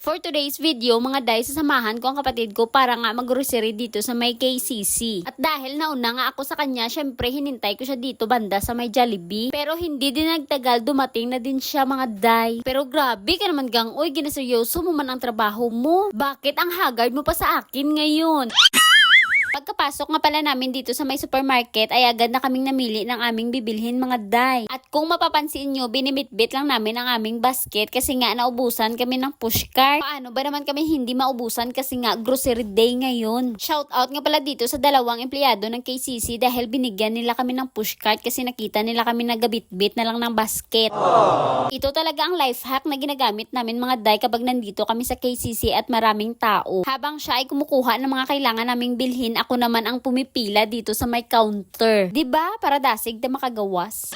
For today's video, mga day, sasamahan ko ang kapatid ko para nga mag-grocery dito sa may KCC. At dahil nauna nga ako sa kanya, syempre hinintay ko siya dito banda sa may Jollibee. Pero hindi din nagtagal, dumating na din siya mga day. Pero grabe ka naman gang, uy, ginaseryoso mo man ang trabaho mo. Bakit ang haggard mo pa sa akin ngayon? Pagkapasok nga pala namin dito sa may supermarket ay agad na kaming namili ng aming bibilhin mga day. At kung mapapansin nyo, binibitbit lang namin ang aming basket kasi nga naubusan kami ng pushcart. Paano ba naman kami hindi maubusan kasi nga grocery day ngayon? Shout out nga pala dito sa dalawang empleyado ng KCC dahil binigyan nila kami ng pushcart kasi nakita nila kami nagabitbit na lang ng basket. Ito talaga ang life hack na ginagamit namin mga day kapag nandito kami sa KCC at maraming tao. Habang siya ay kumukuha ng mga kailangan naming bilhin, ako naman ang pumipila dito sa may counter. 'Di ba? Para dasig na makagawas.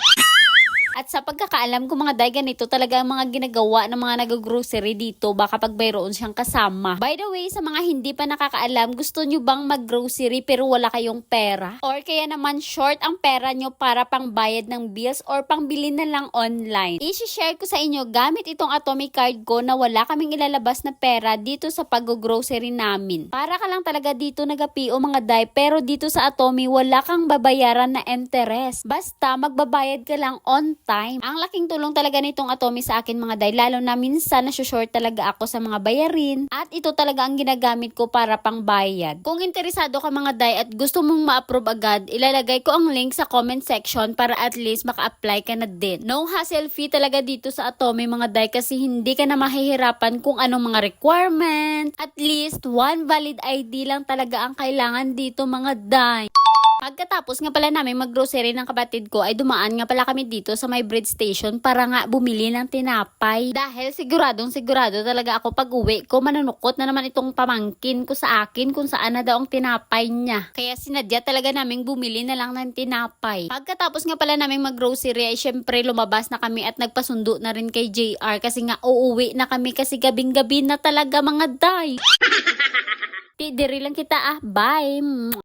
At sa pagkakaalam ko mga day, ganito talaga ang mga ginagawa ng mga nag-grocery dito baka pag mayroon siyang kasama. By the way, sa mga hindi pa nakakaalam, gusto nyo bang mag-grocery pero wala kayong pera? Or kaya naman short ang pera nyo para pang bayad ng bills or pang bili na lang online? I-share ko sa inyo gamit itong atomic card ko na wala kaming ilalabas na pera dito sa pag-grocery namin. Para ka lang talaga dito nag-PO mga day pero dito sa Atomi wala kang babayaran na interest. Basta magbabayad ka lang on time. Ang laking tulong talaga nitong Atomi sa akin mga day, lalo na minsan short talaga ako sa mga bayarin at ito talaga ang ginagamit ko para pang bayad. Kung interesado ka mga day at gusto mong ma-approve agad, ilalagay ko ang link sa comment section para at least maka-apply ka na din. No hassle fee talaga dito sa Atomi mga day kasi hindi ka na mahihirapan kung anong mga requirement. At least one valid ID lang talaga ang kailangan dito mga day. Pagkatapos nga pala namin mag-grocery ng kapatid ko ay dumaan nga pala kami dito sa may bread station para nga bumili ng tinapay. Dahil siguradong sigurado talaga ako pag uwi ko manunukot na naman itong pamangkin ko sa akin kung saan na daw ang tinapay niya. Kaya sinadya talaga namin bumili na lang ng tinapay. Pagkatapos nga pala namin mag-grocery ay syempre lumabas na kami at nagpasundo na rin kay JR kasi nga uuwi na kami kasi gabing-gabi na talaga mga day. Tidiri lang kita ah. Bye!